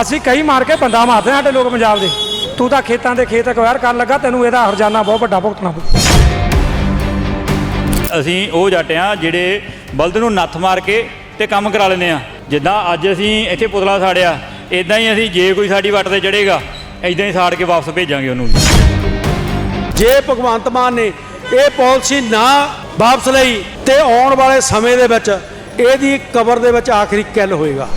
ਅਸੀਂ ਕਈ ਮਾਰ ਕੇ ਬੰਦਾ ਮਾਰਦੇ ਹਾਂ ਸਾਡੇ ਲੋਕ ਪੰਜਾਬ ਦੇ। ਤੂੰ ਤਾਂ ਖੇਤਾਂ ਦੇ ਖੇਤ ਅਕਵਾਇਰ ਕਰਨ ਲੱਗਾ ਤੈਨੂੰ ਇਹਦਾ ਹਰਜਾਨਾ ਬਹੁਤ ਵੱਡਾ ਭੁਗਤਣਾ ਪਊ। ਅਸੀਂ ਉਹ ਜੱਟ ਆ ਜਿਹੜੇ ਬਲਦ ਨੂੰ ਨੱਥ ਮਾਰ ਕੇ ਤੇ ਕੰਮ ਕਰਾ ਲੈਂਦੇ ਆ। ਜਿੱਦਾਂ ਅੱਜ ਅਸੀਂ ਇੱਥੇ ਪੁਤਲਾ ਸਾੜਿਆ ਇਦਾਂ ਹੀ ਅਸੀਂ ਜੇ ਕੋਈ ਸਾਡੀ ਵੱਟ ਤੇ ਚੜੇਗਾ ਇਦਾਂ ਹੀ ਸਾੜ ਕੇ ਵਾਪਸ ਭੇਜਾਂਗੇ ਉਹਨੂੰ ਜੇ ਭਗਵੰਤ ਮਾਨ ਨੇ ਇਹ ਪਾਲਿਸੀ ਨਾ ਵਾਪਸ ਲਈ ਤੇ ਆਉਣ ਵਾਲੇ ਸਮੇਂ ਦੇ ਵਿੱਚ ਇਹਦੀ ਕਬਰ ਦੇ ਵਿੱਚ ਆਖਰੀ ਕਿੱਲ ਹੋਏਗਾ।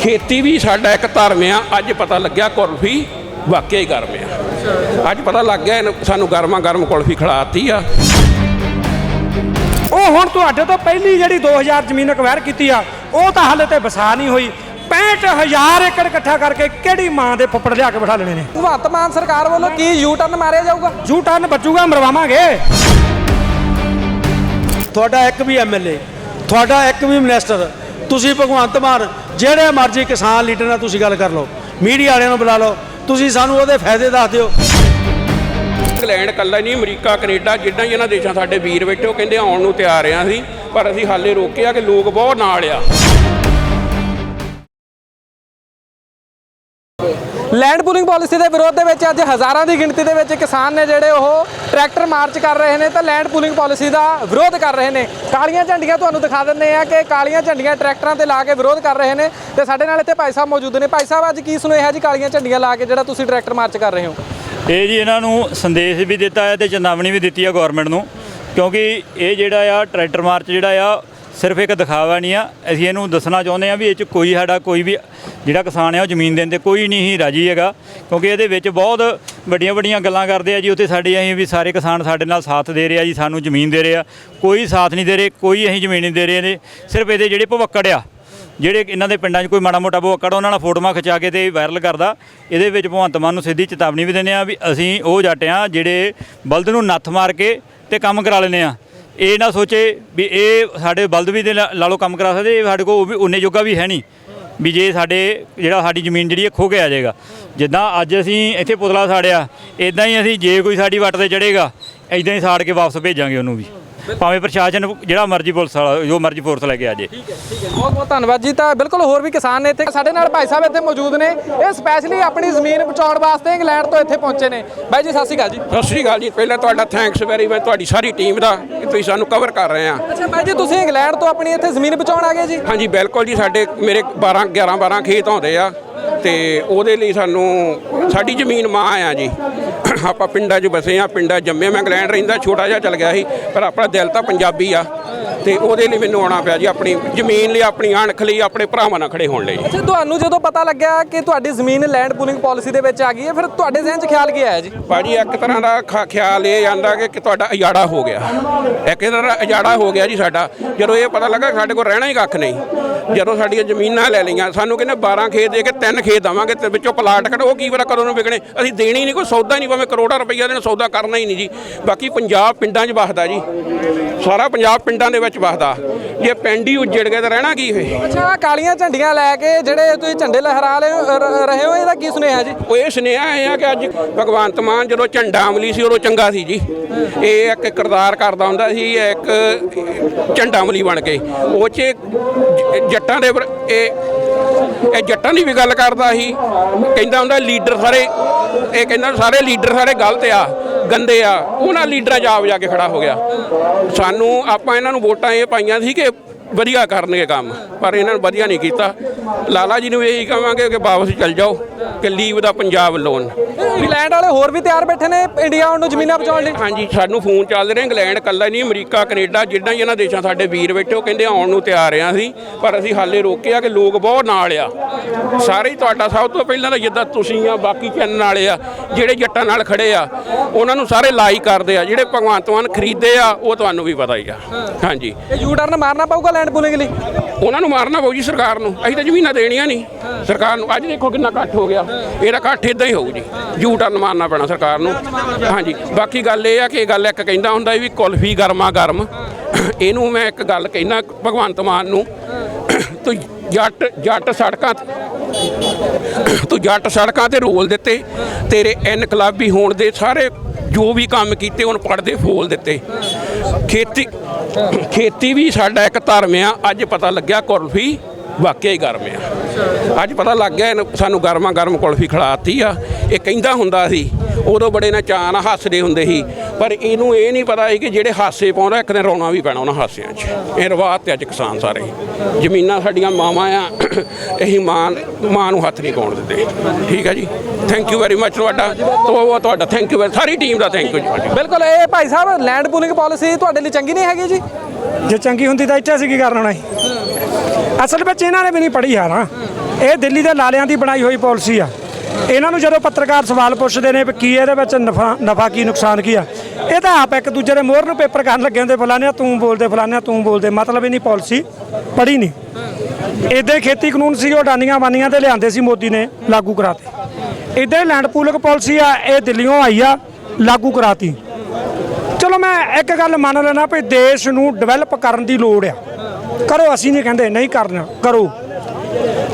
ਖੇਤੀ ਵੀ ਸਾਡਾ ਇੱਕ ਧਰਮ ਆ। ਅੱਜ ਪਤਾ ਲੱਗਿਆ ਕੁਲਫੀ ਵਾਕਿਆ ਹੀ ਗਰਮ ਆ। ਅੱਜ ਪਤਾ ਲੱਗ ਗਿਆ ਇਹਨੂੰ ਸਾਨੂੰ ਗਰਮਾ ਗਰਮ ਕੁਲਫੀ ਖਿਲਾਤੀ ਆ। ਉਹ ਹੁਣ ਤੁਹਾਡੇ ਤੋਂ ਪਹਿਲੀ ਜਿਹੜੀ 2000 ਜ਼ਮੀਨ ਅਕਵਾਇਰ ਕੀਤੀ ਆ ਉਹ ਤਾਂ ਹਾਲੇ ਤੇ ਵਸਾ ਨਹੀਂ ਹੋਈ। 65000 ਏਕੜ ਇਕੱਠਾ ਕਰਕੇ ਕਿਹੜੀ ਮਾਂ ਦੇ ਫੱਪੜ ਲਿਆ ਕੇ ਬਿਠਾ ਲੈਣੇ ਨੇ? ਭਗਵੰਤ ਮਾਨ ਸਰਕਾਰ ਵੱਲੋਂ ਕੀ ਯੂ ਟਰਨ ਮਾਰਿਆ ਜਾਊਗਾ? ਜੂ ਟਰਨ ਬਚੂਗਾ ਮਰਵਾਵਾਂਗੇ। ਤੁਹਾਡਾ ਇੱਕ ਵੀ ਐਮਐਲਏ ਤੁਹਾਡਾ ਇੱਕ ਵੀ ਮਿਨਿਸਟਰ ਤੁਸੀਂ ਭਗਵੰਤ ਮਾਨ, ਜਿਹੜੇ ਮਰਜ਼ੀ ਕਿਸਾਨ ਲੀਡਰ ਨਾਲ ਤੁਸੀਂ ਗੱਲ ਕਰ ਲਓ, ਮੀਡੀਆ ਵਾਲਿਆਂ ਨੂੰ ਬੁਲਾ ਲਓ, ਤੁਸੀਂ ਸਾਨੂੰ ਉਹਦੇ ਫਾਇਦੇ ਦੱਸ ਦਿਓ। ਇੰਗਲੈਂਡ ਕੱਲਾ ਨਹੀਂ, ਅਮਰੀਕਾ, ਕੈਨੇਡਾ, ਜਿੱਦਾਂ ਹੀ ਇਹਨਾਂ ਦੇਸ਼ਾਂ ਸਾਡੇ ਵੀਰ ਬੈਠੇ, ਉਹ ਕਹਿੰਦੇ ਆਉਣ ਨੂੰ ਤਿਆਰ ਆ ਸੀ ਪਰ ਅਸੀਂ ਹਾਲੇ ਰੋਕਿਆ ਕਿ ਲੋਕ ਬਹੁਤ ਨਾਲ ਆ। ਲੈਂਡ ਪੂਲਿੰਗ ਪਾਲਿਸੀ ਦੇ ਵਿਰੋਧ ਦੇ ਵਿੱਚ ਅੱਜ ਹਜ਼ਾਰਾਂ ਦੀ ਗਿਣਤੀ ਦੇ ਵਿੱਚ ਕਿਸਾਨ ਨੇ ਜਿਹੜੇ ਉਹ ਟਰੈਕਟਰ ਮਾਰਚ ਕਰ ਰਹੇ ਨੇ ਤਾਂ ਲੈਂਡ ਪੂਲਿੰਗ ਪਾਲਿਸੀ ਦਾ ਵਿਰੋਧ ਕਰ ਰਹੇ ਨੇ। ਕਾਲੀਆਂ ਝੰਡੀਆਂ ਤੁਹਾਨੂੰ ਦਿਖਾ ਦਿੰਦੇ ਆ ਕਿ ਕਾਲੀਆਂ ਝੰਡੀਆਂ ਟਰੈਕਟਰਾਂ ਤੇ ਲਾ ਕੇ ਵਿਰੋਧ ਕਰ ਰਹੇ ਨੇ ਤੇ ਸਾਡੇ ਨਾਲ ਇੱਥੇ ਭਾਈ ਸਾਹਿਬ ਮੌਜੂਦ ਨੇ। ਭਾਈ ਸਾਹਿਬ, ਅੱਜ ਕੀ ਸੁਨੇਹਾ ਜੀ ਕਾਲੀਆਂ ਝੰਡੀਆਂ ਲਾ ਕੇ ਜਿਹੜਾ ਤੁਸੀਂ ਟਰੈਕਟਰ ਮਾਰਚ ਕਰ ਰਹੇ ਹੋ? ਇਹ ਜੀ ਇਹਨਾਂ ਨੂੰ ਸੰਦੇਸ਼ ਵੀ ਦਿੱਤਾ ਹੈ ਤੇ ਚੇਤਾਵਨੀ ਵੀ ਦਿੱਤੀ ਹੈ ਗਵਰਨਮੈਂਟ ਨੂੰ ਕਿਉਂਕਿ ਇਹ ਜਿਹੜਾ ਆ ਟਰੈਕਟਰ ਮਾਰਚ ਜਿਹੜਾ ਆ ਸਿਰਫ ਇੱਕ ਦਿਖਾਵਾ ਨਹੀਂ ਆ। ਅਸੀਂ ਇਹਨੂੰ ਦੱਸਣਾ ਚਾਹੁੰਦੇ ਆ ਵੀ ਇਹ ਚ ਕੋਈ ਸਾਡਾ ਕੋਈ ਵੀ ਜਿਹੜਾ ਕਿਸਾਨ ਆ ਉਹ ਜ਼ਮੀਨ ਦੇਣ ਤੇ ਕੋਈ ਨਹੀਂ ਹੀ ਰਾਜੀ ਹੈਗਾ। ਕਿਉਂਕਿ ਇਹਦੇ ਵਿੱਚ ਬਹੁਤ ਵੱਡੀਆਂ ਵੱਡੀਆਂ ਗੱਲਾਂ ਕਰਦੇ ਆ ਜੀ। ਉੱਥੇ ਸਾਡੇ ਅਸੀਂ ਵੀ ਸਾਰੇ ਕਿਸਾਨ ਸਾਡੇ ਨਾਲ ਸਾਥ ਦੇ ਰਹੇ ਆ ਜੀ, ਸਾਨੂੰ ਜ਼ਮੀਨ ਦੇ ਰਹੇ ਆ। ਕੋਈ ਸਾਥ ਨਹੀਂ ਦੇ ਰਹੇ, ਕੋਈ ਅਸੀਂ ਜ਼ਮੀਨ ਨਹੀਂ ਦੇ ਰਹੇ ਨੇ ਸਿਰਫ ਇਹਦੇ ਜਿਹੜੇ ਭਵੱਕੜ ਆ, ਜਿਹੜੇ ਇਹਨਾਂ ਦੇ ਪਿੰਡਾਂ 'ਚ ਕੋਈ ਮਾੜਾ ਮੋਟਾ ਭੁੱਕੜ ਉਹਨਾਂ ਨਾਲ ਫੋਟੋਆਂ ਖਿਚਾ ਕੇ ਤੇ ਵਾਇਰਲ ਕਰਦਾ। ਇਹਦੇ ਵਿੱਚ ਭਗਵੰਤ ਮਾਨ ਨੂੰ ਸਿੱਧੀ ਚੇਤਾਵਨੀ ਵੀ ਦਿੰਦੇ ਆ ਵੀ ਅਸੀਂ ਉਹ ਜੱਟ ਆ ਜਿਹੜੇ ਬਲਦ ਨੂੰ ਨੱਥ ਮਾਰ ਕੇ ਤੇ ਕੰਮ ਕਰਾ ਲੈਂਦੇ ਆ। ਇਹ ਨਾ ਸੋਚੇ ਵੀ ਇਹ ਸਾਡੇ ਬਲਦ ਵੀ ਦੇ ਲਾ ਲਾ ਲਓ ਕੰਮ ਕਰਾ ਸਕਦੇ, ਇਹ ਸਾਡੇ ਕੋਲ ਉਹ ਵੀ ਉਨੇ ਜੋਗਾ ਵੀ ਹੈ ਨਹੀਂ। ਵੀ ਜੇ ਸਾਡੇ, ਜਿਹੜਾ ਸਾਡੀ ਜ਼ਮੀਨ ਜਿਹੜੀ ਹੈ ਖੋ ਕੇ ਆ ਜਾਏਗਾ। ਜਿੱਦਾਂ ਅੱਜ ਅਸੀਂ ਇੱਥੇ ਪੁਤਲਾ ਸਾੜਿਆ ਇਦਾਂ ਹੀ ਅਸੀਂ ਜੇ ਕੋਈ ਸਾਡੀ ਵੱਟ ਤੇ ਚੜੇਗਾ ਇਦਾਂ ਹੀ ਸਾੜ ਕੇ ਵਾਪਸ ਭੇਜਾਂਗੇ ਉਹਨੂੰ ਵੀ। ਭਾਵੇਂ ਪ੍ਰਸ਼ਾਸਨ ਜਿਹੜਾ ਮਰਜ਼ੀ ਪੁਲਿਸ ਵਾਲਾ ਜੋ ਮਰਜ਼ੀ ਫੋਰਸ ਲੈ ਕੇ ਆ ਜੇ। ਬਹੁਤ ਬਹੁਤ ਧੰਨਵਾਦ ਜੀ। ਤਾਂ ਬਿਲਕੁਲ ਹੋਰ ਵੀ ਕਿਸਾਨ ਨੇ ਇੱਥੇ ਸਾਡੇ ਨਾਲ ਭਾਈ ਸਾਹਿਬ ਇੱਥੇ ਮੌਜੂਦ ਨੇ। ਇਹ ਸਪੈਸ਼ਲੀ ਆਪਣੀ ਜ਼ਮੀਨ ਬਚਾਉਣ ਵਾਸਤੇ ਇੰਗਲੈਂਡ ਤੋਂ ਇੱਥੇ ਪਹੁੰਚੇ ਨੇ। ਬਾਈ ਜੀ ਸਤਿ ਸ਼੍ਰੀ ਅਕਾਲ ਜੀ। ਸਤਿ ਸ਼੍ਰੀ ਅਕਾਲ ਜੀ। ਪਹਿਲਾਂ ਤੁਹਾਡਾ ਥੈਂਕਸ ਵੈਰੀ ਮਚ ਤੁਹਾਡੀ ਸਾਰੀ ਟੀਮ ਦਾ ਕਿ ਤੁਸੀਂ ਸਾਨੂੰ ਕਵਰ ਕਰ ਰਹੇ ਆ। ਅੱਛਾ ਬਾਈ ਜੀ ਤੁਸੀਂ ਇੰਗਲੈਂਡ ਤੋਂ ਆਪਣੀ ਇੱਥੇ ਜ਼ਮੀਨ ਬਚਾਉਣ ਆ ਗਏ ਜੀ? ਹਾਂਜੀ ਬਿਲਕੁਲ ਜੀ। ਸਾਡੇ ਮੇਰੇ 12 11 12 ਖੇਤ ਆਉਂਦੇ ਆ। ਤੇ ਉਹਦੇ ਲਈ ਸਾਨੂੰ ਸਾਡੀ ਜ਼ਮੀਨ ਮਾਂ ਆ ਜੀ। ਆਪਾਂ ਪਿੰਡਾਂ 'ਚ ਬਸੇ ਆ ਪਿੰਡਾਂ 'ਚ ਜੰਮੇ ਮੈਂ ਇੰਗਲੈਂਡ ਰਹਿੰਦਾ, ਛੋਟਾ ਜਿਹਾ ਚਲ ਗਿਆ ਸੀ, ਪਰ ਆਪਣਾ ਦਿਲ ਤਾਂ ਪੰਜਾਬੀ ਆ। ਤੇ ਉਹਦੇ ਲਈ ਮੈਨੂੰ ਆਉਣਾ ਪਿਆ ਜੀ ਆਪਣੀ ਜ਼ਮੀਨ ਲਈ ਆਪਣੀ ਅਣਖ ਲਈ ਆਪਣੇ ਭਰਾਵਾਂ ਨਾਲ ਖੜੇ ਹੋਣ ਲਈ। ਅੱਛਾ ਤੁਹਾਨੂੰ ਜਦੋਂ ਪਤਾ ਲੱਗਿਆ ਕਿ ਤੁਹਾਡੀ ਜ਼ਮੀਨ ਲੈਂਡ ਪੂਲਿੰਗ ਪਾਲਿਸੀ ਦੇ ਵਿੱਚ ਆ ਗਈ ਹੈ ਫਿਰ ਤੁਹਾਡੇ ਜ਼ਿਹਨ 'ਚ ਖਿਆਲ ਕੀ ਆਇਆ ਜੀ? ਭਾਜੀ ਇੱਕ ਤਰ੍ਹਾਂ ਦਾ ਖਾ- ਖਿਆਲ ਇਹ ਆਂਦਾ ਕਿ ਤੁਹਾਡਾ ਉਜਾੜਾ ਹੋ ਗਿਆ। ਇੱਕ ਤਰ੍ਹਾਂ ਦਾ ਉਜਾੜਾ ਹੋ ਗਿਆ ਜੀ ਸਾਡਾ। ਜਦੋਂ ਇਹ ਪਤਾ ਲੱਗਾ ਸਾਡੇ ਕੋਲ ਰਹਿਣਾ ਹੀ ਕੱਖ ਨਹੀਂ ਜਦੋਂ ਸਾਡੀਆਂ ਜ਼ਮੀਨਾਂ ਲੈ ਲਈਆਂ ਸਾਨੂੰ ਕਹਿੰਦੇ 12 ਖੇਤ ਦੇ ਕੇ ਤਿੰਨ ਖੇਤ ਦਵਾਂਗੇ ਤੇ ਵਿੱਚੋਂ ਪਲਾਟ ਕੱਢ ਉਹ ਕੀ ਪਤਾ ਕਦੋਂ ਨੂੰ ਵਿਕਣੇ। ਅਸੀਂ ਦੇਣੀ ਨਹੀਂ ਕੋਈ ਸੌਦਾ ਹੀ ਨਹੀਂ ਭਾਵੇਂ ਕਰੋੜਾਂ ਰੁਪਈਆ ਦੇ ਸੌਦਾ ਕਰਨਾ ਹੀ ਨਹੀਂ ਜੀ। ਬਾਕੀ ਪੰਜਾਬ ਪਿੰਡਾਂ 'ਚ ਵਸਦਾ ਜੀ। ਸਾਰਾ ਪੰਜਾਬ ਪਿੰਡਾਂ ਦੇ ਵਿੱਚ ਵਸਦਾ। ਜੇ ਪਿੰਡ ਹੀ ਉੱਜੜ ਗਏ ਤਾਂ ਰਹਿਣਾ ਕੀ ਹੋਏ ਅੱਛਾ ਆਹ ਕਾਲੀਆਂ ਝੰਡੀਆਂ ਲੈ ਕੇ ਜਿਹੜੇ ਤੁਸੀਂ ਝੰਡੇ ਲਹਿਰਾ ਰਹੇ ਹੋ- ਰ- ਰਹੇ ਹੋ ਇਹਦਾ ਕੀ ਸੁਨੇਹਾ ਜੀ? ਉਹ ਇਹ ਸੁਨੇਹਾ ਇਹ ਆ ਕਿ ਅੱਜ ਭਗਵੰਤ ਮਾਨ ਜਦੋਂ ਝੰਡਾ ਅਮਲੀ ਸੀ ਉਦੋਂ ਚੰਗਾ ਸੀ ਜੀ। ਇਹ ਇੱਕ ਕਿਰਦਾਰ ਕਰਦਾ ਹੁੰਦਾ ਸੀ ਇਹ ਇੱਕ ਝੰਡਾ ਅਮਲੀ ਬਣ ਕੇ। ਉਹ 'ਚ ਜ- ਜੱਟਾਂ ਦੇ ਵਰ- ਇਹ ਇਹ ਜੱਟਾਂ ਦੀ ਵੀ ਗੱਲ ਕਰਦਾ ਸੀ। ਕਹਿੰਦਾ ਹੁੰਦਾ ਲੀਡਰ ਸਾਰੇ ਇਹ ਕਹਿੰਦਾ ਸਾਰੇ ਲੀਡਰ ਸਾਰੇ ਗਲਤ ਆ। ਗੰਦੇ ਆ, ਉਹਨਾਂ ਲੀਡਰਾਂ 'ਚ ਆਪ ਜਾ ਕੇ ਖੜਾ ਹੋ ਗਿਆ। ਸਾਨੂੰ ਆਪਾਂ ਇਹਨਾਂ ਨੂੰ ਵੋਟਾਂ ਇਹ ਪਾਈਆਂ ਸੀ ਕਿ ਵਧੀਆ ਕਰਨਗੇ ਕੰਮ ਪਰ ਇਹਨਾਂ ਨੇ ਵਧੀਆ ਨਹੀਂ ਕੀਤਾ। ਲਾਲਾ ਜੀ ਨੂੰ ਇਹੀ ਕਹਾਂਗੇ ਕਿ ਵਾਪਸ ਚੱਲ ਜਾਓ ਕਿ ਲੀਵ ਦਾ ਪੰਜਾਬ ਲੋਨ। ਇੰਗਲੈਂਡ ਵਾਲੇ ਹੋਰ ਵੀ ਤਿਆਰ ਬੈਠੇ ਨੇ ਇੰਡੀਆ ਆਉਣ ਨੂੰ ਜ਼ਮੀਨਾਂ ਬਚਾਉਣ ਲਈ? ਹਾਂਜੀ ਸਾਨੂੰ ਫੋਨ ਚੱਲ ਰਹੇ ਇੰਗਲੈਂਡ ਕੱਲਾ ਨਹੀਂ ਅਮਰੀਕਾ ਕੈਨੇਡਾ ਜਿੱਦਾਂ ਹੀ ਇਹਨਾਂ ਦੇਸ਼ਾਂ ਸਾਡੇ ਵੀਰ ਬੈਠੇ ਉਹ ਕਹਿੰਦੇ ਆਉਣ ਨੂੰ ਤਿਆਰ ਆ ਸੀ ਪਰ ਅਸੀਂ ਹਾਲੇ ਰੋਕਿਆ ਕਿ ਲੋਕ ਬਹੁਤ ਨਾਲ ਆ। ਸਾਰੇ ਹੀ ਤੁਹਾਡਾ ਸਭ ਤੋਂ ਪਹਿਲਾਂ ਤਾਂ ਜਿੱਦਾਂ ਤੁਸੀਂ ਆ ਬਾਕੀ ਚੈਨਲ ਵਾਲੇ ਆ ਜਿਹੜੇ ਜੱਟਾਂ ਨਾਲ ਖੜੇ ਆ ਉਹਨਾਂ ਨੂੰ ਸਾਰੇ ਲਾਈਕ ਕਰਦੇ ਆ ਜਿਹੜੇ ਭਗਵੰਤ ਮਾਨ ਖਰੀਦੇ ਆ ਉਹ ਤੁਹਾਨੂੰ ਵੀ ਪਤਾ ਹੀ ਆ। ਹਾਂਜੀ। ਇਹ ਯੂ ਟਰਨ ਮਾਰਨਾ ਪਊਗਾ ਲੈਂਡ ਪੂਲਿੰਗ ਲਈ? ਉਹਨਾਂ ਨੂੰ ਮਾਰਨਾ ਪਊ ਜੀ ਸਰਕਾਰ ਨੂੰ। ਅਸੀਂ ਤਾਂ ਜ਼ਮੀਨਾਂ ਦੇਣੀਆਂ ਨਹੀਂ। ਸਰਕਾਰ ਨੂੰ ਅੱਜ ਦੇਖੋ ਕਿੰਨਾ ਇਕੱਠ ਹੋ ਗਿਆ। ਇਹਦਾ ਇਕੱਠ ਇਦਾਂ ਹੀ ਹੋਊ ਜੀ। ਜੂ ਟਰਨ ਮਾਰਨਾ ਪੈਣਾ ਸਰਕਾਰ ਨੂੰ। ਹਾਂਜੀ। ਬਾਕੀ ਗੱਲ ਇਹ ਆ ਕਿ ਗੱਲ ਇੱਕ ਕਹਿੰਦਾ ਹੁੰਦਾ ਵੀ ਕੁਲਫੀ ਗਰਮਾ ਗਰਮ। ਇਹਨੂੰ ਮੈਂ ਇੱਕ ਗੱਲ ਕਹਿਣਾ ਭਗਵੰਤ ਮਾਨ ਨੂੰ। ਤੂੰ ਜੱਟ ਜੱਟ ਸੜਕਾਂ ਤੂੰ ਜੱਟ ਸੜਕਾਂ ਤੇ ਰੋਲ ਦਿੱਤੇ। ਤੇਰੇ ਇਨਕਲਾਬੀ ਹੋਣ ਦੇ ਸਾਰੇ ਜੋ ਵੀ ਕੰਮ ਕੀਤੇ ਉਹਨ ਪੜਦੇ ਫੋਲ ਦਿੱਤੇ। ਖੇਤੀ ਖੇਤੀ ਵੀ ਸਾਡਾ ਇੱਕ ਧਰਮ ਆ, ਅੱਜ ਪਤਾ ਲੱਗਿਆ ਕੁਲਫੀ ਵਾਕਿਆ ਹੀ ਗਰਮ ਆ। ਅੱਜ ਪਤਾ ਲੱਗ ਗਿਆ ਇਹਨੂੰ ਸਾਨੂੰ ਗਰਮਾ ਗਰਮ ਕੁਲਫੀ ਖਿਲਾਤੀ ਆ। ਇਹ ਕਹਿੰਦਾ ਹੁੰਦਾ ਸੀ, ਉਦੋਂ ਬੜੇ ਨਾ ਚਾਅ ਨਾਲ ਹੱਸਦੇ ਹੁੰਦੇ ਸੀ, ਪਰ ਇਹਨੂੰ ਇਹ ਨਹੀਂ ਪਤਾ ਸੀ ਕਿ ਜਿਹੜੇ ਹਾਸੇ ਪਾਉਂਦਾ, ਇੱਕ ਦਿਨ ਰੋਣਾ ਵੀ ਪੈਣਾ ਉਹਨਾਂ ਹਾਸਿਆਂ 'ਚ। ਇਹ ਰਵਾਤ ਤੇ ਅੱਜ ਕਿਸਾਨ ਸਾਰੇ। ਜ਼ਮੀਨਾਂ ਸਾਡੀਆਂ ਮਾਵਾਂ ਆ, ਅਸੀਂ ਮਾਂ ਮਾਂ ਨੂੰ ਹੱਥ ਨਹੀਂ ਪਾਉਣ ਦਿੰਦੇ। ਠੀਕ ਹੈ ਜੀ? ਥੈਂਕ ਯੂ ਵੈਰੀ ਮੱਚ ਤੁਹਾਡਾ। ਤੋਂ ਤੁਹਾਡਾ। ਥੈਂਕ ਯੂ ਸਾਰੀ ਟੀਮ ਦਾ ਥੈਂਕ ਯੂ ਜੀ ਬਿਲਕੁਲ ਇਹ Bhai Sahib land pooling policy ਤੁਹਾਡੇ ਲਈ ਚੰਗੀ ਨਹੀਂ ਹੈਗੀ ਜੀ? ਜੇ ਚੰਗੀ ਹੁੰਦੀ ਤਾਂ ਇੱਥੇ ਅਸੀਂ ਕੀ ਕਰਨ ਆਉਣਾ ਸੀ ਅਸਲ ਵਿੱਚ ਇਹਨਾਂ ਨੇ ਵੀ ਨਹੀਂ ਪੜ੍ਹੀ ਨਾ ਇਹ ਦਿੱਲੀ ਦੇ ਲਾਲਿਆਂ ਦੀ ਬਣਾਈ ਹੋਈ ਪਾਲਿਸੀ ਆ। ਇਹਨਾਂ ਨੂੰ ਜਦੋਂ ਪੱਤਰਕਾਰ ਸਵਾਲ ਪੁੱਛਦੇ ਨੇ ਵੀ ਕੀ ਇਹਦੇ ਵਿੱਚ ਨਫਾ ਨਫਾ ਕੀ ਨੁਕਸਾਨ ਕੀ ਆ? ਇਹ ਤਾਂ ਆਪ ਇੱਕ ਦੂਜੇ ਦੇ ਮੋਹਰ ਨੂੰ ਪੇਪਰ ਕਰਨ ਲੱਗੇ ਹੁੰਦੇ ਫਲਾਨਿਆ ਤੂੰ ਬੋਲਦੇ ਫਲਾਨਿਆ ਤੂੰ ਬੋਲਦੇ। ਮਤਲਬ ਇਹ ਨਹੀਂ ਪਾਲਿਸੀ ਪੜ੍ਹੀ ਨਹੀਂ। ਇਦਾਂ ਹੀ ਖੇਤੀ ਕਾਨੂੰਨ ਸੀ ਉਹ ਡਾਨੀਆਂ ਬਾਨੀਆਂ ਤੇ ਲਿਆਂਦੇ ਸੀ ਮੋਦੀ ਨੇ ਲਾਗੂ ਕਰਾਤੇ। ਇਦਾਂ ਹੀ ਲੈਂਡ ਪੂਲਿੰਗ ਪਾਲਿਸੀ ਆ, ਇਹ ਦਿੱਲੀੋਂ ਆਈ ਆ, ਲਾਗੂ ਕਰਾਤੀ। ਚਲੋ ਮੈਂ ਇੱਕ ਗੱਲ ਮੰਨ ਲੈਣਾ ਵੀ ਦੇਸ਼ ਨੂੰ ਡਿਵੈਲਪ ਕਰਨ ਦੀ ਲੋੜ ਆ। ਕਰੋ, ਅਸੀਂ ਨਹੀਂ ਕਹਿੰਦੇ, ਨਹੀਂ ਕਰਨਾ, ਕਰੋ।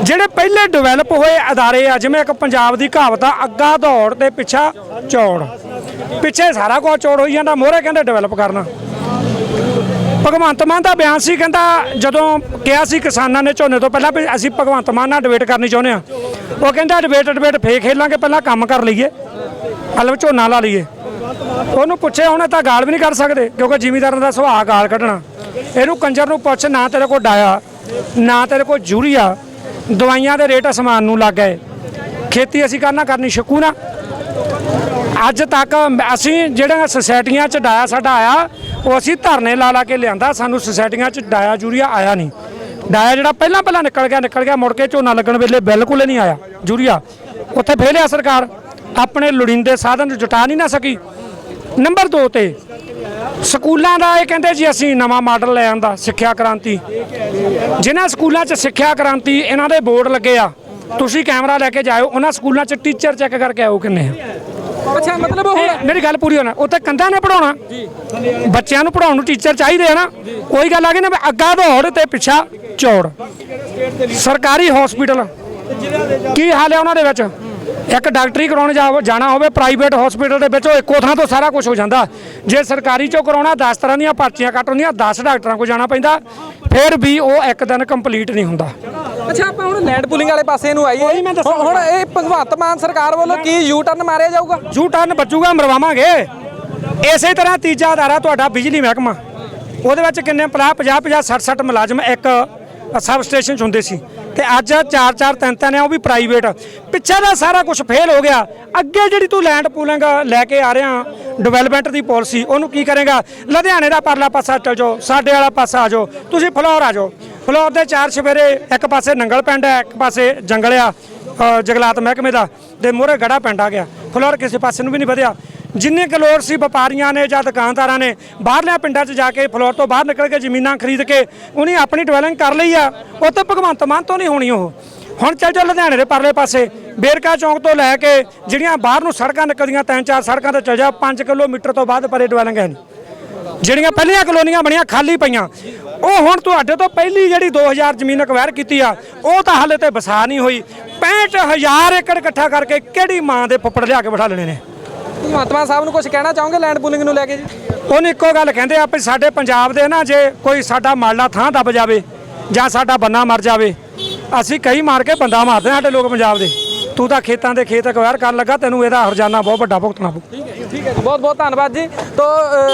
ਜਿਹੜੇ ਪਹਿਲੇ ਡਿਵੈਲਪ ਹੋਏ ਅਦਾਰੇ ਆ, ਜਿਵੇਂ ਇੱਕ ਪੰਜਾਬ ਦੀ ਕਹਾਵਤ ਆ, ਅੱਗਾ ਦੌੜ ਤੇ ਪਿੱਛਾ ਚੌੜ। ਪਿੱਛੇ ਸਾਰਾ ਕੁਝ ਚੌੜ ਹੋਈ ਜਾਂਦਾ, ਮੋਹਰੇ ਕਹਿੰਦੇ ਡਿਵੈਲਪ ਕਰਨਾ। ਭਗਵੰਤ ਮਾਨ ਦਾ ਬਿਆਨ ਸੀ, ਕਹਿੰਦਾ ਜਦੋਂ ਕਿਹਾ ਸੀ ਕਿਸਾਨਾਂ ਨੇ ਝੋਨੇ ਤੋਂ ਪਹਿਲਾਂ ਵੀ ਅਸੀਂ ਭਗਵੰਤ ਮਾਨ ਨਾਲ ਡਿਬੇਟ ਕਰਨੀ ਚਾਹੁੰਦੇ ਆ ਉਹ ਕਹਿੰਦਾ ਡਿਬੇਟ ਡਿਬੇਟ ਫੇਰ ਖੇਲਾਂਗੇ, ਪਹਿਲਾਂ ਕੰਮ ਕਰ ਲਈਏ ਮਤਲਬ ਝੋਨਾ ਲਾ ਲਈਏ। ਉਹਨੂੰ ਪੁੱਛਿਆ, ਹੁਣ ਤਾਂ ਗਾਲ ਵੀ ਨਹੀਂ ਕਰ ਸਕਦੇ, ਕਿਉਂਕਿ ਜ਼ਿਮੀਦਾਰਾਂ ਦਾ ਸੁਭਾਅ ਗਾਲ ਕੱਢਣਾ। ਇਹਨੂੰ ਕੰਜਰ ਨੂੰ ਪੁੱਛ, ਨਾ ਤੇਰੇ ਕੋਲ ਡਾਇਆ, ਨਾ ਤੇਰੇ ਕੋਲ ਯੂਰੀਆ, ਦਵਾਈਆਂ ਦੇ ਰੇਟ ਅਸਮਾਨ ਨੂੰ ਲੱਗ ਗਏ। ਖੇਤੀ ਅਸੀਂ ਕਰਨਾ, ਕਰਨੀ ਸ਼ਕੂ ਨਾ। ਅੱਜ ਤੱਕ ਅਸੀਂ ਜਿਹੜੀਆਂ ਸੁਸਾਇਟੀਆਂ 'ਚ ਡਾਇਆ ਸਾਡਾ ਆਇਆ ਉਹ ਅਸੀਂ ਧਰਨੇ ਲਾ ਲਾ ਕੇ ਲਿਆਂਦਾ, ਸਾਨੂੰ ਸੁਸਾਇਟੀਆਂ 'ਚ ਡਾਇਆ ਯੂਰੀਆ ਆਇਆ ਨਹੀਂ। ਡਾਇਆ ਜਿਹੜਾ ਪਹਿਲਾਂ ਪਹਿਲਾਂ ਨਿਕਲ ਗਿਆ ਨਿਕਲ ਗਿਆ, ਮੁੜ ਕੇ ਝੋਨਾ ਲੱਗਣ ਵੇਲੇ ਬਿਲਕੁਲ ਹੀ ਨਹੀਂ ਆਇਆ ਯੂਰੀਆ ਉੱਥੇ ਫੇਲਿਆ ਸਰਕਾਰ, ਆਪਣੇ ਲੋੜੀਂਦੇ ਸਾਧਨ ਜੁਟਾ ਨਹੀਂ ਨਾ ਸਕੀ। ਨੰਬਰ 2 ਤੇ, ਸਕੂਲਾਂ ਦਾ ਇਹ ਕਹਿੰਦੇ ਜੀ ਅਸੀਂ ਨਵਾਂ ਮਾਡਲ ਲੈ ਆਂਦਾ, ਸਿੱਖਿਆ ਕ੍ਰਾਂਤੀ। ਜਿਨ੍ਹਾਂ ਸਕੂਲਾਂ 'ਚ ਸਿੱਖਿਆ ਕ੍ਰਾਂਤੀ, ਇਹਨਾਂ ਦੇ ਬੋਰਡ ਲੱਗੇ ਆ। ਤੁਸੀਂ ਕੈਮਰਾ ਲੈ ਕੇ ਜਾਇਓ, ਉਹਨਾਂ ਸਕੂਲਾਂ 'ਚ ਟੀਚਰ ਚੈੱਕ ਕਰਕੇ ਆਓ ਕਿੰਨੇ ਆ। ਅੱਛਾ ਮਤਲਬ ਹੁਣ ਮੇਰੀ ਗੱਲ ਪੂਰੀ ਹੋਣਾ। ਉੱਥੇ ਕੰਧਾਂ ਨੇ ਪੜਾਉਣਾ ਬੱਚਿਆਂ ਨੂੰ ਪੜਾਉਣ ਨੂੰ ਟੀਚਰ ਚਾਹੀਦੇ ਆ ਨਾ। ਕੋਈ ਗੱਲ ਆ ਗਈ ਨਾ ਵੀ ਅੱਗਾ ਦੌੜ ਤੇ ਪਿੱਛਾ ਚੌੜ। ਸਰਕਾਰੀ ਹਸਪੀਟਲ ਕੀ ਹਾਲ ਹੈ ਉਹਨਾਂ ਦੇ ਵਿੱਚ? ਇੱਕ ਡਾਕਟਰੀ ਕਰਾਉਣ ਜਾਣਾ ਹੋਵੇ ਪ੍ਰਾਈਵੇਟ ਹਸਪੀਟਲ ਦੇ ਵਿੱਚ ਉਹ ਇੱਕੋ ਥਾਂ ਤੋਂ ਸਾਰਾ ਕੁਝ ਹੋ ਜਾਂਦਾ। ਜੇ ਸਰਕਾਰੀ ਚੋਂ ਕਰਾਉਣਾ 10 ਤਰ੍ਹਾਂ ਦੀਆਂ ਪਰਚੀਆਂ ਕੱਟ ਹੁੰਦੀਆਂ 10 ਡਾਕਟਰਾਂ ਕੋਲ ਜਾਣਾ ਪੈਂਦਾ। ਫਿਰ ਵੀ ਉਹ ਇੱਕ ਦਿਨ ਕੰਪਲੀਟ ਨਹੀਂ ਹੁੰਦਾ। ਅੱਛਾ ਆਪਾਂ ਹੁਣ ਲੈਂਡ ਪੂਲਿੰਗ ਵਾਲੇ ਪਾਸੇ ਨੂੰ ਆਈਏ। ਉਹੀ ਮੈਂ ਦੱਸਣ ਹੁਣ- ਇਹ ਭਗਵੰਤ ਮਾਨ ਸਰਕਾਰ ਵੱਲੋਂ ਕੀ ਯੂ ਟਰਨ ਮਾਰਿਆ ਜਾਊਗਾ? ਜੂ ਟਰਨ ਬਚੂਗਾ ਮਰਵਾਵਾਂਗੇ। ਇਸੇ ਤਰ੍ਹਾਂ ਤੀਜਾ ਅਦਾਰਾ ਤੁਹਾਡਾ ਬਿਜਲੀ ਮਹਿਕਮਾ। ਉਹਦੇ ਵਿੱਚ ਕਿੰਨੇ 50 50 50 60 60 ਮੁਲਾਜ਼ਮ ਇੱਕ ਸਬ ਸਟੇਸ਼ਨ 'ਚ ਹੁੰਦੇ ਸੀ। ਤੇ ਅੱਜ 4 4 3 3 ਆ ਉਹ ਵੀ ਪ੍ਰਾਈਵੇਟ ਪਿੱਛੇ ਦਾ ਸਾਰਾ ਕੁਝ ਫੇਲ ਹੋ ਗਿਆ। ਅੱਗੇ ਜਿਹੜੀ ਤੂੰ ਲੈਂਡ ਪੂਲਿੰਗ ਲੈ ਕੇ ਆ ਰਿਹਾ ਡਿਵੈਲਪਮੈਂਟ ਦੀ ਪਾਲਿਸੀ ਉਹਨੂੰ ਕੀ ਕਰੇਗਾ? ਲੁਧਿਆਣੇ ਦਾ ਪਰਲਾ ਪਾਸਾ ਚੱਲ ਜਾਓ ਸਾਡੇ ਵਾਲਾ ਪਾਸਾ ਆ ਜਾਓ। ਤੁਸੀਂ ਫਲੋਰ ਆ ਜਾਓ। ਫਲੋਰ ਦੇ ਚਾਰ ਸਵੇਰੇ ਇੱਕ ਪਾਸੇ ਨੰਗਲ ਪਿੰਡ ਹੈ ਇੱਕ ਪਾਸੇ ਜੰਗਲ ਆ ਅ, ਜੰਗਲਾਤ ਮਹਿਕਮੇ ਦਾ ਤੇ ਮੂਹਰੇ ਗੜਾ ਪਿੰਡ ਆ ਗਿਆ। ਫਲੋਰ ਕਿਸੇ ਪਾਸੇ ਨੂੰ ਵੀ ਨਹੀਂ ਵਧਿਆ। ਜਿੰਨੇ ਕੁ ਲੋੜ ਸੀ ਵਪਾਰੀਆਂ ਨੇ ਜਾਂ ਦੁਕਾਨਦਾਰਾਂ ਨੇ ਬਾਹਰਲੇ ਪਿੰਡਾਂ 'ਚ ਜਾ ਕੇ ਫਲੋਰ ਤੋਂ ਬਾਹਰ ਨਿਕਲ ਕੇ ਜ਼ਮੀਨਾਂ ਖਰੀਦ ਕੇ ਉਹਨੇ ਆਪਣੀ ਡਿਵੈਲਪਿੰਗ ਕਰ ਲਈ ਆ ਉਹ ਤਾਂ ਭਗਵੰਤ ਮਾਨ ਤੋਂ ਨਹੀਂ ਹੋਣੀ ਉਹ। ਹੁਣ ਚੱਲ ਜਾ ਲੁਧਿਆਣੇ ਦੇ ਪਰਲੇ ਪਾਸੇ ਬੇਰਕਾ ਚੌਂਕ ਤੋਂ ਲੈ ਕੇ ਜਿਹੜੀਆਂ ਬਾਹਰ ਨੂੰ ਸੜਕਾਂ ਨਿਕਲਦੀਆਂ ਤਿੰਨ ਚਾਰ ਸੜਕਾਂ ਤੇ ਚੱਲ ਜਾ 5 ਕਿਲੋਮੀਟਰ ਤੋਂ ਬਾਅਦ ਪਰੇ ਡਿਵੈਲਪਿੰਗ ਹੈ ਨਹੀਂ ਜਿਹੜੀਆਂ ਪਹਿਲੀਆਂ ਕਲੋਨੀਆਂ ਬਣੀਆਂ ਖਾਲੀ ਪਈਆਂ ਉਹ ਹੁਣ ਤੁਹਾਡੇ ਤੋਂ ਪਹਿਲੀ ਜਿਹੜੀ 2000 ਜ਼ਮੀਨ ਅਕਵਾਇਰ ਕੀਤੀ ਆ ਉਹ ਤਾਂ ਹਾਲੇ ਤੇ ਵਸਾ ਨਹੀਂ ਹੋਈ। 65000 ਏਕੜ ਇਕੱਠਾ ਕਰਕੇ ਕਿਹੜੀ ਮਾਂ ਦੇ ਫੁੱਫੜ ਲਿਆ ਕੇ ਬਿਠਾ ਲੈਣੇ ਨੇ? ਮਾਨ ਸਾਹਿਬ ਨੂੰ ਕੁਝ ਕਹਿਣਾ ਚਾਹੋਗੇ ਲੈਂਡ ਪੂਲਿੰਗ ਨੂੰ ਲੈ ਕੇ ਜੀ? ਉਹਨੂੰ ਇੱਕੋ ਗੱਲ ਕਹਿੰਦੇ ਆ ਵੀ ਸਾਡੇ ਪੰਜਾਬ ਦੇ ਨਾ ਜੇ ਕੋਈ ਸਾਡਾ ਮਾਲਾ ਥਾਂ ਦੱਬ ਜਾਵੇ ਜਾਂ ਸਾਡਾ ਬੰਨਾ ਮਰ ਜਾਵੇ ਅਸੀਂ ਕਈ ਮਾਰ ਕੇ ਬੰਦਾ ਮਾਰਦੇ ਸਾਡੇ ਲੋਕ ਪੰਜਾਬ ਦੇ। ਤੂੰ ਤਾਂ ਖੇਤਾਂ ਦੇ ਖੇਤ ਅਕਵਾਇਰ ਕਰਨ ਲੱਗਾ ਤੈਨੂੰ ਇਹਦਾ ਹਰਜਾਨਾ ਬਹੁਤ ਵੱਡਾ ਭੁਗਤਣਾ ਪਊ। ਠੀਕ ਹੈ ਜੀ, ਬਹੁਤ ਬਹੁਤ ਧੰਨਵਾਦ ਜੀ। ਤੋ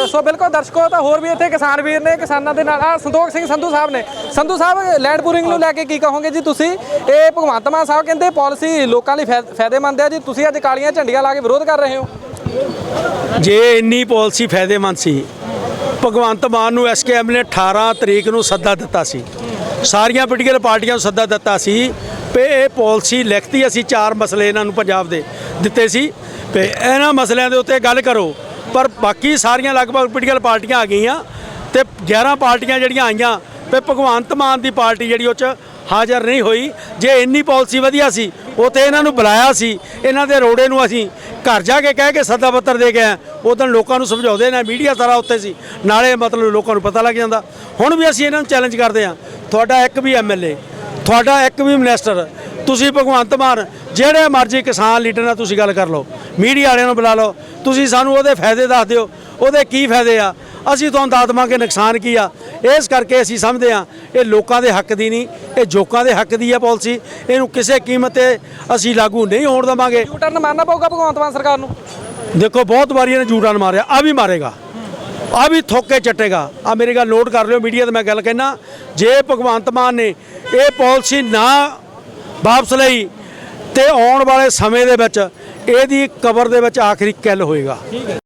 ਸੋ ਬਿਲਕੁਲ ਦਰਸ਼ਕੋ, ਤਾਂ ਹੋਰ ਵੀ ਇੱਥੇ ਕਿਸਾਨ ਵੀਰ ਨੇ, ਕਿਸਾਨਾਂ ਦੇ ਨਾਲ ਆ ਸੰਤੋਖ ਸਿੰਘ ਸੰਧੂ ਸਾਹਿਬ ਨੇ। ਸੰਧੂ ਸਾਹਿਬ ਲੈਂਡ ਪੂਲਿੰਗ ਨੂੰ ਲੈ ਕੇ ਕੀ ਕਹੋਗੇ ਜੀ ਤੁਸੀਂ? ਇਹ ਭਗਵੰਤ ਮਾਨ ਸਾਹਿਬ ਕਹਿੰਦੇ ਪਾਲਿਸੀ ਲੋਕਾਂ ਲਈ ਫਾਇ- ਫਾਇਦੇਮੰਦ ਹੈ ਜੀ। ਤੁਸੀਂ ਅੱਜ ਕਾਲੀਆਂ ਝੰਡੀਆਂ ਲਾ ਕੇ ਵਿਰੋਧ ਕਰ ਰਹੇ ਹੋ। ਜੇ ਇੰਨੀ ਪਾਲਿਸੀ ਫਾਇਦੇਮੰਦ ਸੀ, ਭਗਵੰਤ ਮਾਨ ਨੂੰ ਐਸਕੇਐਮ ਨੇ 18 ਤਰੀਕ ਨੂੰ ਸੱਦਾ ਦਿੱਤਾ ਸੀ। ਸਾਰੀਆਂ ਪੋਲੀਟੀਕਲ ਪਾਰਟੀਆਂ ਨੂੰ ਸੱਦਾ ਦਿੱਤਾ ਸੀ, ਵੀ ਇਹ ਪਾਲਿਸੀ ਲਿਖਤੀ ਅਸੀਂ ਚਾਰ ਮਸਲੇ ਇਹਨਾਂ ਨੂੰ ਪੰਜਾਬ ਦੇ ਦਿੱਤੇ ਸੀ। ਵੀ ਇਹਨਾਂ ਮਸਲਿਆਂ ਦੇ ਉੱਤੇ ਗੱਲ ਕਰੋ। ਪਰ ਬਾਕੀ ਸਾਰੀਆਂ ਲਗਭਗ ਪੋਲੀਟੀਕਲ ਪਾਰਟੀਆਂ ਆ ਗਈਆਂ ਤੇ 11 ਪਾਰਟੀਆਂ ਜਿਹੜੀਆਂ ਆਈਆਂ ਵੀ ਭਗਵੰਤ ਮਾਨ ਦੀ ਪਾਰਟੀ ਜਿਹੜੀ ਉਹ ਚ ਹਾਜ਼ਰ ਨਹੀਂ ਹੋਈ। ਜੇ ਇੰਨੀ ਪਾਲਿਸੀ ਵਧੀਆ ਸੀ ਉਤੇ ਇਹਨਾਂ ਨੂੰ ਬੁਲਾਇਆ ਸੀ। ਇਹਨਾਂ ਦੇ ਰੋੜੇ ਨੂੰ ਅਸੀਂ ਘਰ ਜਾ ਕੇ ਕਹਿ ਕੇ ਸੱਦਾ ਪੱਤਰ ਦੇ ਗਏ ਉਦੋਂ ਲੋਕਾਂ ਨੂੰ ਸਮਝਾਉਂਦੇ ਨੇ, ਮੀਡੀਆ ਸਾਰਾ ਉੱਤੇ ਸੀ। ਨਾਲੇ ਮਤਲਬ ਲੋਕਾਂ ਨੂੰ ਪਤਾ ਲੱਗ ਜਾਂਦਾ। ਹੁਣ ਵੀ ਅਸੀਂ ਇਹਨਾਂ ਨੂੰ ਚੈਲੰਜ ਕਰਦੇ ਹਾਂ। ਤੁਹਾਡਾ ਇੱਕ ਵੀ ਐਮਐਲਏ ਤੁਹਾਡਾ ਇੱਕ ਵੀ ਮਿਨਿਸਟਰ ਤੁਸੀਂ ਭਗਵੰਤ ਮਾਨ, ਜਿਹੜੇ ਮਰਜ਼ੀ ਕਿਸਾਨ ਲੀਡਰ ਨਾਲ ਤੁਸੀਂ ਗੱਲ ਕਰ ਲਓ। ਮੀਡੀਆ ਵਾਲਿਆਂ ਨੂੰ ਬੁਲਾ ਲਓ। ਤੁਸੀਂ ਸਾਨੂੰ ਉਹਦੇ ਫਾਇਦੇ ਦੱਸ ਦਿਓ। ਉਹਦੇ ਕੀ ਫਾਇਦੇ ਆ? ਅਸੀਂ ਤੁਹਾਨੂੰ ਦੱਸ ਦੇਵਾਂਗੇ ਨੁਕਸਾਨ ਕੀ ਆ। ਇਸ ਕਰਕੇ ਅਸੀਂ ਸਮਝਦੇ ਹਾਂ ਇਹ ਲੋਕਾਂ ਦੇ ਹੱਕ ਦੀ ਨਹੀਂ ਇਹ ਜੋਕਾਂ ਦੇ ਹੱਕ ਦੀ ਹੈ ਪਾਲਿਸੀ। ਇਹਨੂੰ ਕਿਸੇ ਕੀਮਤ ਤੇ ਅਸੀਂ ਲਾਗੂ ਨਹੀਂ ਹੋਣ ਦੇਵਾਂਗੇ। ਯੂ ਟਰਨ ਮਾਰਨਾ ਪਊਗਾ ਭਗਵੰਤ ਮਾਨ ਸਰਕਾਰ ਨੂੰ? ਦੇਖੋ ਬਹੁਤ ਵਾਰੀ ਇਹਨੇ ਜੂਟਾਨ ਮਾਰਿਆ ਆ ਵੀ ਮਾਰੇਗਾ। ਆ ਵੀ ਥੋਕੇ ਚੱਟੇਗਾ। ਆ ਮੇਰੀ ਗੱਲ ਨੋਟ ਕਰ ਲਿਓ ਮੀਡੀਆ ਤੇ ਮੈਂ ਗੱਲ ਕਹਿਣਾ ਜੇ ਭਗਵੰਤ ਮਾਨ ਨੇ ਇਹ ਪਾਲਿਸੀ ਨਾ ਵਾਪਸ ਲਈ ਤੇ ਆਉਣ ਵਾਲੇ ਸਮੇਂ ਦੇ ਵਿੱਚ ਇਹਦੀ ਕਬਰ ਦੇ ਵਿੱਚ ਆਖਰੀ ਕਿੱਲ ਹੋਏਗਾ।